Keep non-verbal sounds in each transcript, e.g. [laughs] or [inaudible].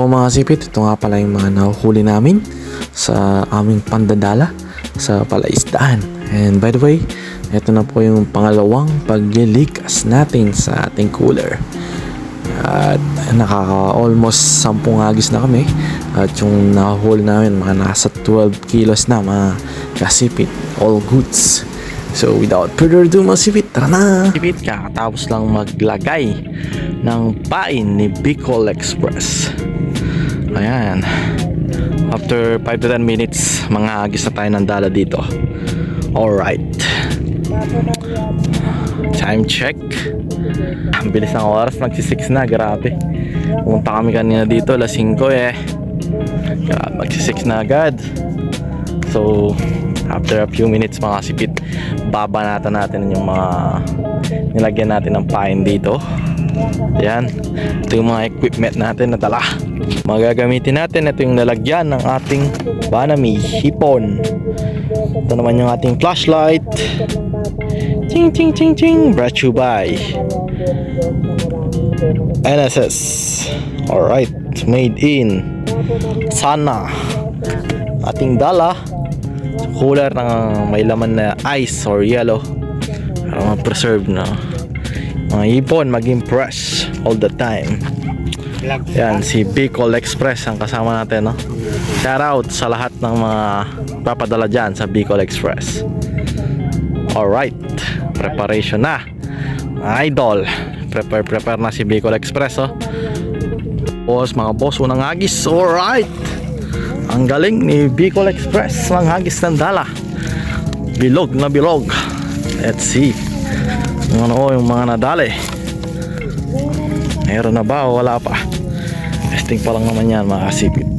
po mga sipit, ito nga pala yung mga nahuhuli namin sa aming pandadala sa palaisdaan. And by the way, ito na po yung pangalawang paglilikas natin sa ating cooler. At nakaka almost 10 agis na kami. At yung nahuhuli namin mga nasa 12 kilos na mga kasipit. All goods. So without further ado mga sipit, tara na! Sipit, kakatapos lang maglagay ng pain ni Bicol Express. Ayan. After 5 to 10 minutes, mga agis na tayo ng dala dito. Alright. Time check. Ang bilis ng oras, magsi-6 na, grabe. Pumunta kami kanina dito, alas 5 eh. Grabe, magsi-6 na agad. So, after a few minutes mga sipit, babanatan natin yung mga nilagyan natin ng pain dito. Ayan. Ito yung mga equipment natin na dala. Magagamitin natin. Ito yung lalagyan ng ating Banami hipon. Ito naman yung ating flashlight. Ting ting ting ting. Brought you by NSS. Alright. Made in Sana. Ating dala. Cooler ng may laman na ice or yellow. Para ma-preserve na mga ipon maging fresh all the time. Yan, si Bicol Express ang kasama natin, no? Shout out sa lahat ng mga papadala dyan sa Bicol Express. Alright, preparation na. Idol, prepare prepare na si Bicol Express, oh. Boss, mga boss, unang agis. Alright. Ang galing ni Bicol Express, ang hagis ng dala. Bilog na bilog. Let's see. Yung ano, yung mga nadali. Meron na ba o wala pa? Testing pa lang naman yan mga kasipit.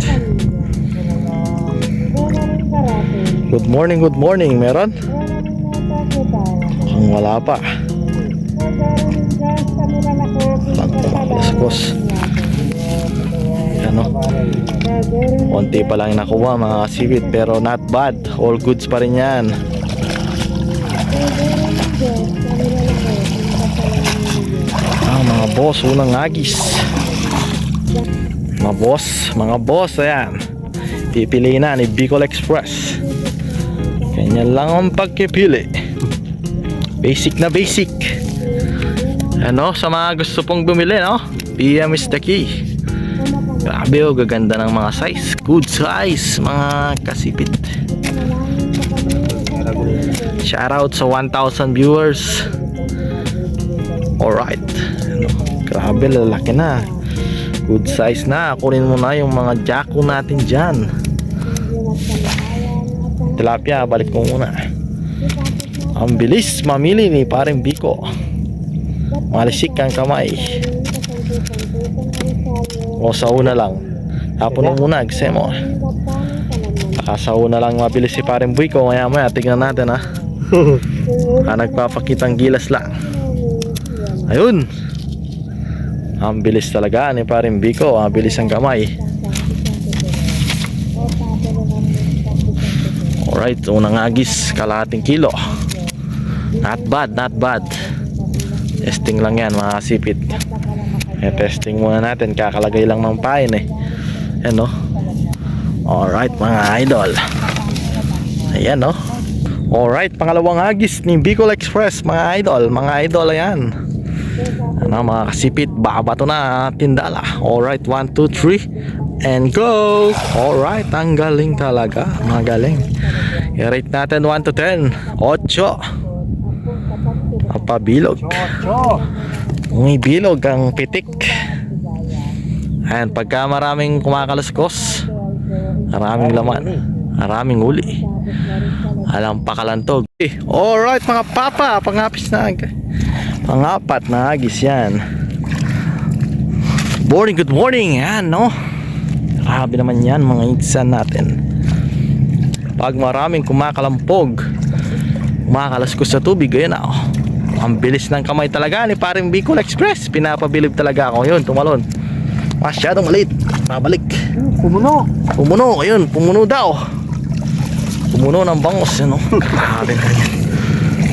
Good morning, good morning. Meron? Kung wala pa. Lang kumakalasakos. Ano? Konti pa lang nakuha mga kasipit pero not bad. All goods pa rin yan. Ah, mga boss, unang agis. Mga boss, mga boss, ayan. Pipili na ni Bicol Express. Ganyan lang ang pagkipili. Basic na basic. Ano, sa mga gusto pong bumili, no? PM is the key. Grabe oh, gaganda ng mga size. Good size, mga kasipit. Shoutout sa 1,000 viewers. Alright. Ano, grabe, lalaki na. Good size na. Kunin mo na yung mga jacko natin dyan. Tilapia, balik ko muna. Ang bilis mamili ni paring Biko. Malisik ang kamay. O sa una lang. Tapon mo muna, kasi mo. Baka sa una lang mabilis si paring Biko. Maya maya, tignan natin ha. [laughs] Ah, nagpapakitang gilas lang. Ayun. Ang bilis talaga ni paring Biko. Ang bilis ang kamay. Alright, unang agis, kalahating kilo. Not bad, not bad. Testing lang yan mga sipit. Eh, testing muna natin, kakalagay lang ng pain eh. Yan no. Alright mga idol. Ayan no. Alright, pangalawang agis ni Bicol Express mga idol. Mga idol ayan. Ano mga kasipit, babato na tindala. Alright, 1, 2, 3 and go! Alright, ang galing talaga. Mga galing. I-rate natin 1 to 10. 8. Ang pabilog. Umibilog ang pitik. Ayan, pagka maraming kumakaluskos, maraming laman, maraming uli. Alam pakalantog. Eh, alright mga papa, pangapis na. Pangapat na agis yan. Morning, good morning. Yan, no? Grabe naman yan, mga insan natin. Pag maraming kumakalampog, kumakalaskus sa tubig, ayun na, oh. Ang bilis ng kamay talaga ni paring Bicol Express. Pinapabilib talaga ako yun, tumalon. Masyadong maliit. Pabalik. Kumuno. Pumuno, ayun, pumuno daw. Pumuno ng bangos, ano? Grabe na yan.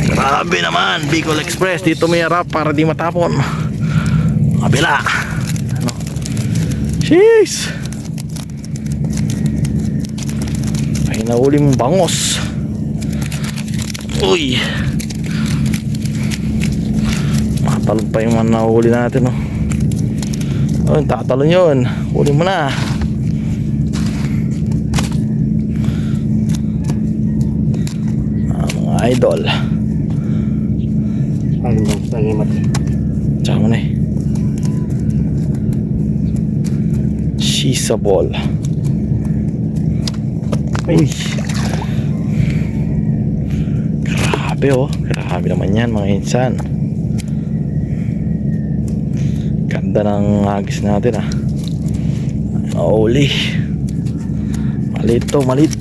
Grabe naman, Bicol Express. Dito may harap para di matapon. Kabila. Ano? Jeez! Ay nahuli mong bangos. Uy! Matalon pa yung mga nahuli natin, oh. Oh, tatalon yun. Huli mo na. Ah, mga idol. Ayun lang, lagi mati. Tsaka mo na eh. She's a ball. Uy. Grabe oh. Grabe naman yan mga insan. Ganda ng agis natin ah. Nauli. Malit to, malit.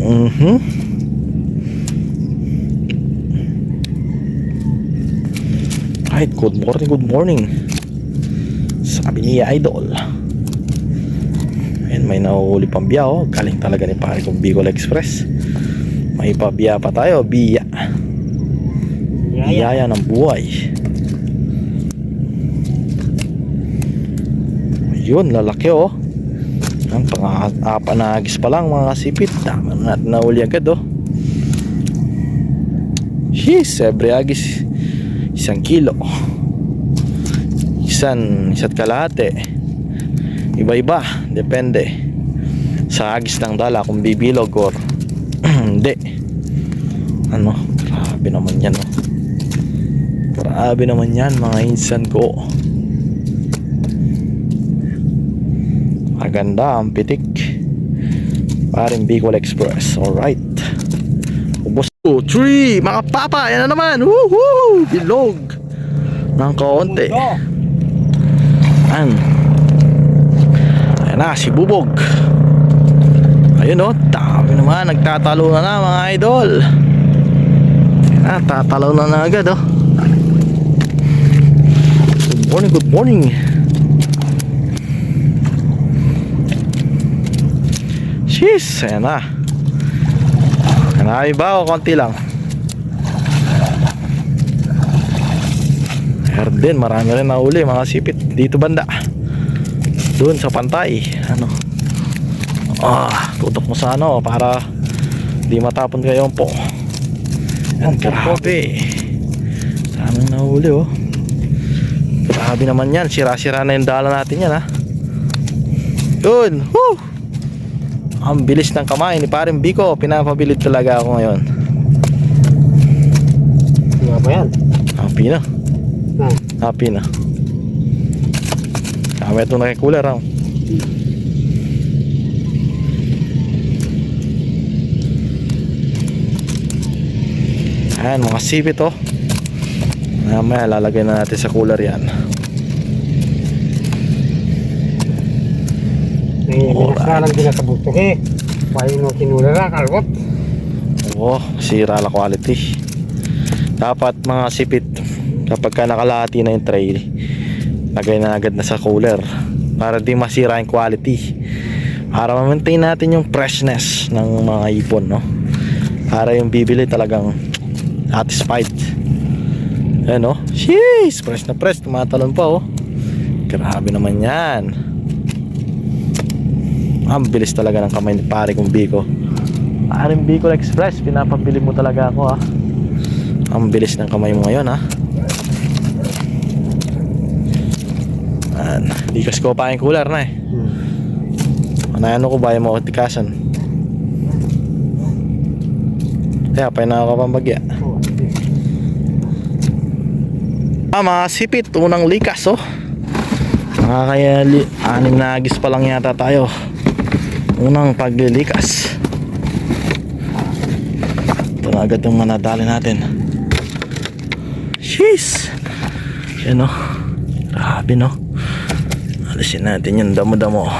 Mhm. Right, good morning, good morning. Sabi ni Idol. Ayan, may nahuhuli pang biya oh. Galing talaga ni pare kong Bicol Express. May pabiya pa tayo, biya. Biyaya ng buhay. Ayun, lalaki oh. Ang pang-apa na agis pa lang mga sipit. Tama na natin nahuli agad oh. Sheesh, every agis isang kilo. Isan, isa't kalahati. Iba-iba, depende. Sa agis ng dala kung bibilog or [clears throat] hindi. Ano, grabe naman yan oh. Grabe naman yan mga insan ko. Maganda ang pitik. Paring Bicol Express. Alright. Ubos. 2, 3, mga papa. Yan na naman. Woohoo! Bilog. Ng kaunti. Ayan. Ayan na, si Bubog. Ayun oh, dami naman. Nagtatalo na na mga idol. Ayan na, tatalo na na agad oh. Good morning, good morning. Jeez, ayan na. Marami ba o konti lang? Meron din, marami rin nahuli mga sipit dito banda. Doon sa pantay. Ano? Ah, tutok mo sa ano para di matapon kayo po. Yan, grabe. Daming nahuli oh. Grabe naman yan. Sira-sira na yung dala natin yan ha. Yun. Woo! Ang bilis ng kamay ni Paring Biko. Pinapabilid talaga ako ngayon. Nga ba yan? Happy na. Na, Happy na. Kami ito na kay cooler ha. Ayan, mga sipit oh. Mamaya lalagay na natin sa cooler yan. May minasalan din sa buktok eh. Payo no kinulala, kalbot. Oo, sira la quality. Dapat mga sipit kapag ka nakalahati na yung tray, lagay na agad na sa cooler para di masira yung quality. Para ma-maintain natin yung freshness ng mga ipon, no? Para yung bibili talagang satisfied. Ayan, no? Sheesh! Fresh na fresh. Tumatalon pa, oh. Grabe naman yan. Ang bilis talaga ng kamay ni pare kong Biko. Paring Bicol Express, pinapabili mo talaga ako ha. Ang bilis ng kamay mo ngayon ha. Yan. Likas ko pa yung cooler na eh. Hmm. Ano ko bayan mo tikasan. Kaya pa na ako pambagya. Ah, mga sipit, unang likas oh. Nakakaya anim na agis pa lang yata tayo. Unang paglilikas. Ito na agad yung manadali natin. Sheesh! Yan oh. Grabe no. Alisin natin yung damo-damo.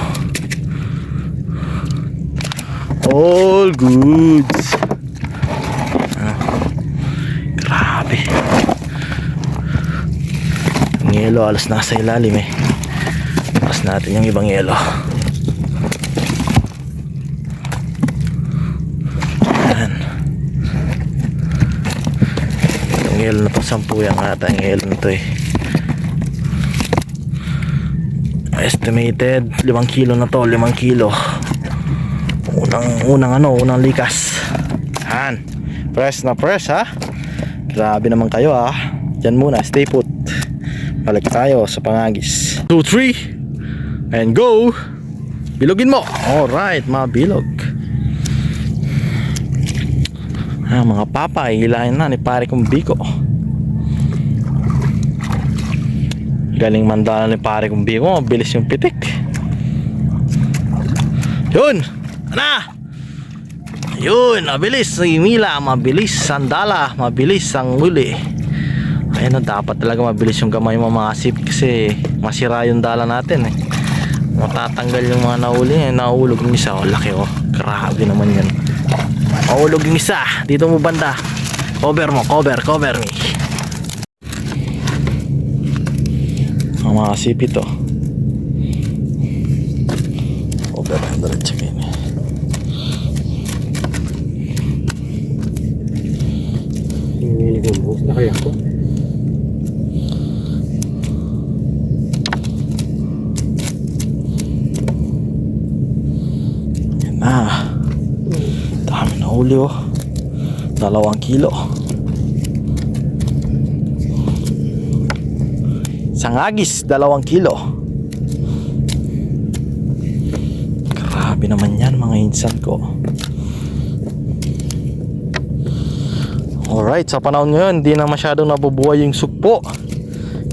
All goods. Ah. Grabe. Ang yelo alas nasa ilalim eh. Alas natin yung ibang yelo. Yan. Yung yelo na to, sampu yan ata yung yelo na eh. Estimated 5 kilo na to, 5 kilo. Unang unang ano, unang likas. Yan. Press na press ha. Grabe naman kayo ha. Diyan muna, stay put. Balik tayo sa pangagis. 2 3 and go. Bilogin mo. Alright, mga bilog. Ah, mga papa, hilahin na ni pare kong biko. Galing mandala ni pare kong biko, mabilis yung pitik. Yun! Ana! Yun, mabilis mila, mabilis ang dala, mabilis ang uli. Ayun na, dapat talaga mabilis yung gamay mo mga sip kasi masira yung dala natin eh. Matatanggal yung mga nahuli eh, nahulog yung isa, oh, laki oh. Grabe naman yan. Mahulog yung isa, dito mo banda. Cover mo, cover, cover me. Ang mga sip ito. Cover, diretso kayo. Hinihilig yung buhos na kaya ko. Yan na. Oh. Dalawang kilo. Isang agis, dalawang kilo. Grabe naman yan mga insan ko. Alright, sa panahon ngayon, hindi na masyadong nabubuhay yung sugpo.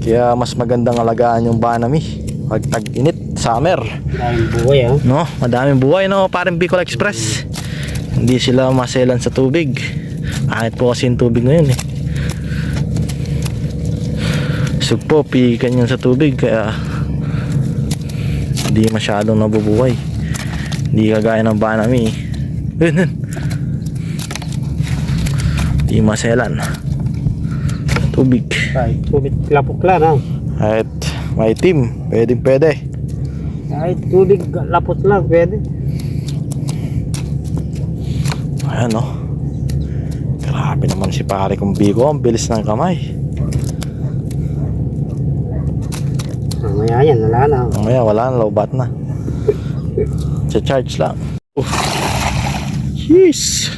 Kaya mas magandang alagaan yung banami. Pag tag-init, summer. Dahil buhay ah. No, madaming buhay no, parang Bicol Express. Hindi sila maselan sa tubig. Kahit po kasi yung tubig ngayon eh. Sugpo, pikan yan sa tubig kaya hindi masyadong nabubuhay. Hindi kagaya ng banami. [laughs] Yun. Hindi maselan. Tubig. Kahit tubig lapok lang ah. Kahit may team, pwedeng pwede. Kahit tubig lapot lang pwede. Ayan no. Grabe naman si pare kong bigo. Ang bilis ng kamay. Mamaya yan, wala na. Mamaya wala na, lobat na. Cha-charge lang. Oh. Jeez.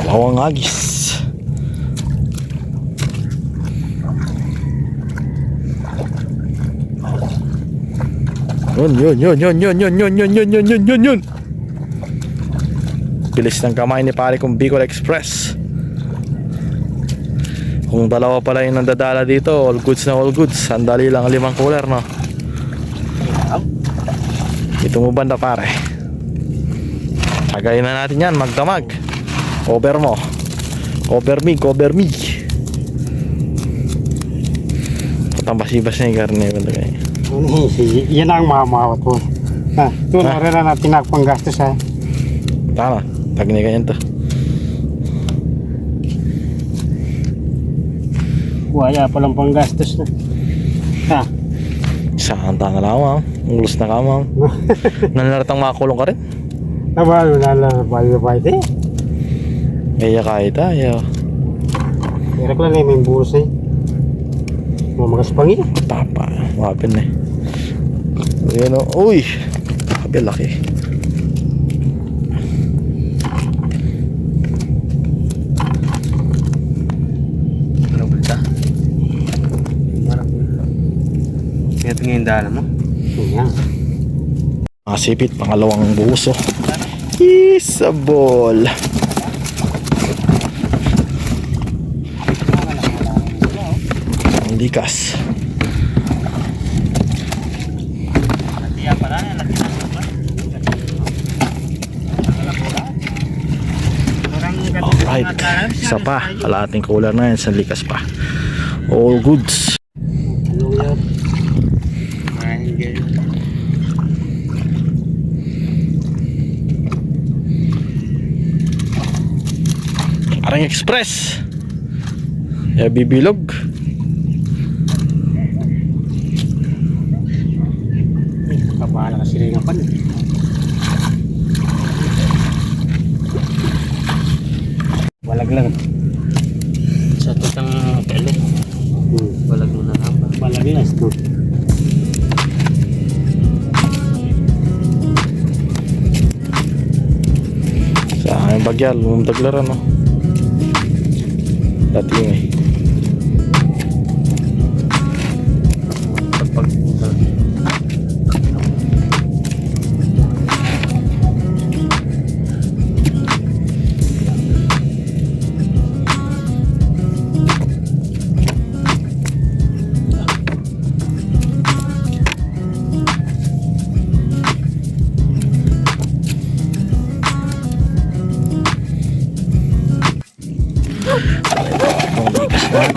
Dalawang agis. Yun, yun, yun, yun, yun, yun, yun, yun, yun, yun, yun, yun, yun. Bilis ng kamay ni pare kong Bicol Express. Kung dalawa pala yung nandadala dito, all goods na all goods. Sandali lang ang limang cooler, no? Ito mo banda pare. Tagayin na natin yan, magdamag. Cover mo. Cover me, cover me. Patambas-ibas na yung karne. Ini, yan ang mamawat po. Na, ito na rin na tinakpang gastos ha. Tama, pag hindi ganyan to. Buhaya palang panggastos na. Ha? Saan ta na lang, ma'am? Ulos na ka, ma'am. [laughs] Nalaratang makakulong ka rin? Nabalo, nalalabayo ba ito eh? Iya kahit tayo. Merak lang eh, may buhos eh. Mamagas pangi. Papa, wapin eh. Ayan o. Uy! Sabi laki. Ano ba ito? Ito ngayon dala mo? Masipit, pangalawang buso. Isabol. Ang likas. Alright. Isa pa. Kalating cooler na yan. Sa likas pa. All goods. Parang express. Kaya bibilog. Kabahala ka sila ng pan. balag lang. Sa tutang kalo. Hmm. Balag na lang. Balag na. Hmm. Sa aking bagyal, umtaglaran no. Dating eh.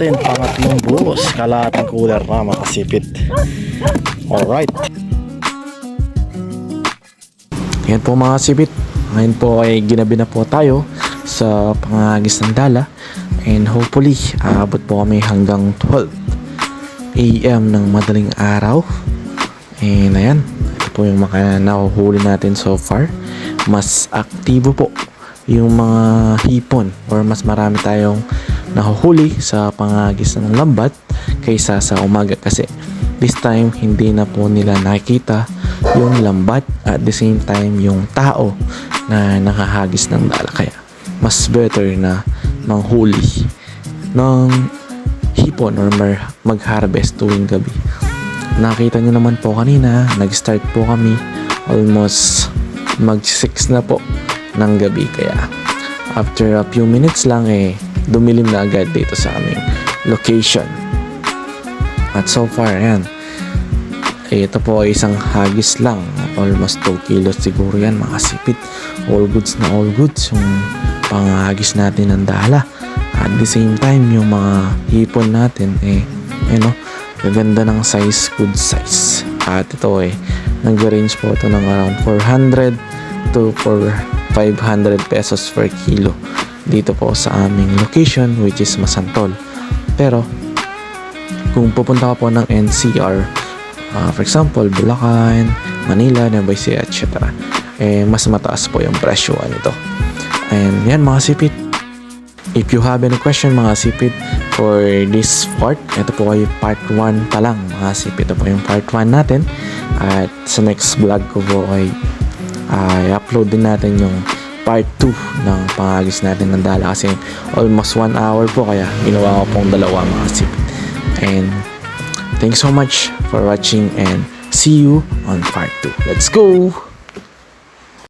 Natin, pangatlong buhos. Kalahating cooler na makasipit. Alright. Yan po mga sipit. Ngayon po ay ginabi na po tayo sa pangagis ng dala. And hopefully, aabot po kami hanggang 12 AM ng madaling araw. And ayan, ito po yung mga nahuhuli natin so far. Mas aktibo po yung mga hipon or mas marami tayong nahuhuli sa pangagis ng lambat kaysa sa umaga kasi this time hindi na po nila nakikita yung lambat at the same time yung tao na nakahagis ng dala. Kaya mas better na manghuli ng hipon or mag-harvest tuwing gabi. Nakita nyo naman po kanina nag-start po kami almost mag 6 na po ng gabi. Kaya after a few minutes lang eh dumilim na agad dito sa aming location. At so far yan eh, ito po ay isang hagis lang. Almost 2 kilos siguro yan mga sipit. All goods na all goods. Yung panghagis natin ng dala. At the same time yung mga hipon natin eh you know gaganda ng size good size. At ito eh nag-range po ito ng around 400 to for 500 pesos per kilo dito po sa aming location which is Masantol pero kung pupunta ka po ng NCR ah, for example Bulacan, Manila, Nueva Ecija, etc eh mas mataas po yung presyo nito and yan mga sipit If you have any question mga sipit for this part, ito po ay part 1 pa lang mga sipit. Ito po yung part 1 natin. At sa next vlog ko po ay ay upload din natin yung part 2 ng pangagis natin ng dala kasi almost 1 hour po kaya ginawa ko pong dalawa mga sipit. And thanks so much for watching and see you on part 2. Let's go!